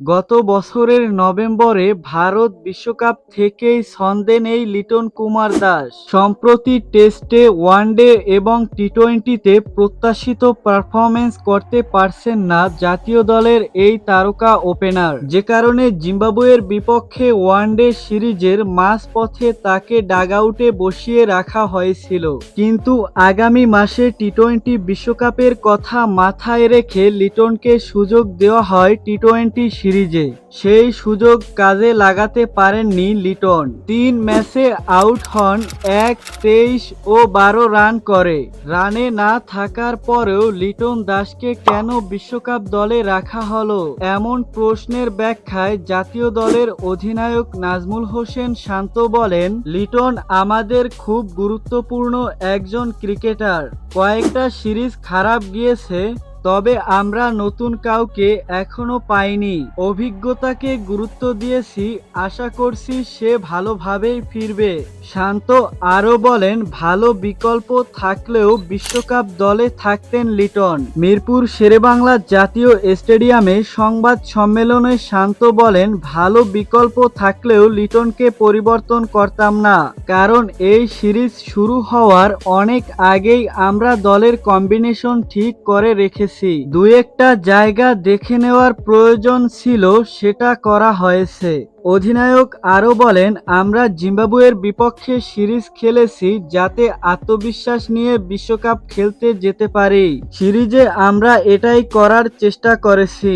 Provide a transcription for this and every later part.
গত বছরের নভেম্বরে ভারত বিশ্বকাপ থেকেই ছন্দে নেই লিটন কুমার দাস। সম্প্রতি টেস্টে, ওয়ানডে এবং টি টোয়েন্টিতে প্রত্যাশিত পারফরমেন্স করতে পারছেন না জাতীয় দলের এই তারকা ওপেনার। যে কারণে জিম্বাবুয়ের বিপক্ষে ওয়ানডে সিরিজের মাঝপথে তাকে ডাগআউটে বসিয়ে রাখা হয়েছিল। কিন্তু আগামী মাসে টি টোয়েন্টি বিশ্বকাপের কথা মাথায় রেখে লিটনকে সুযোগ দেওয়া হয় টি টোয়েন্টি সিরিজে। সেই সুযোগ কাজে লাগাতে পারেননি লিটন। তিন ম্যাচে আউট হন এক, তেইশ ও বারো রান করে। রানে না থাকার পরেও লিটন দাসকে কেন বিশ্বকাপ দলে রাখা হলো এমন প্রশ্নের ব্যাখ্যায় জাতীয় দলের অধিনায়ক নাজমুল হোসেন শান্ত বলেন, লিটন আমাদের খুব গুরুত্বপূর্ণ একজন ক্রিকেটার। কয়েকটা সিরিজ খারাপ গিয়েছে তবে আমরা নতুন কাউকে এখনও পাইনি। অভিজ্ঞতাকে গুরুত্ব দিয়েছি, আশা করছি সে ভালোভাবেই ফিরবে। শান্ত আরও বলেন, ভালো বিকল্প থাকলেও বিশ্বকাপ দলে থাকতেন লিটন। মিরপুর শেরেবাংলা জাতীয় স্টেডিয়ামে সংবাদ সম্মেলনে শান্ত বলেন, ভালো বিকল্প থাকলেও লিটনকে পরিবর্তন করতাম না। কারণ এই সিরিজ শুরু হওয়ার অনেক আগেই আমরা দলের কম্বিনেশন ঠিক করে রেখেছি। দু একটা জায়গা দেখে নেওয়ার প্রয়োজন ছিল, সেটা করা হয়েছে। অধিনায়ক আরও বলেন, আমরা জিম্বাবুয়ের বিপক্ষে সিরিজ খেলেছি যাতে আত্মবিশ্বাস নিয়ে বিশ্বকাপ খেলতে যেতে পারি। সিরিজে আমরা এটাই করার চেষ্টা করেছি।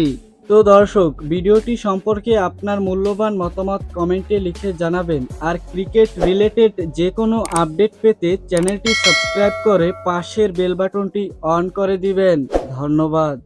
তো দর্শক, ভিডিওটি সম্পর্কে আপনার মূল্যবান মতামত কমেন্টে লিখে জানাবেন। আর ক্রিকেট রিলেটেড যে কোনো আপডেট পেতে চ্যানেলটি সাবস্ক্রাইব করে পাশের বেল বাটনটি অন করে দিবেন। ধন্যবাদ।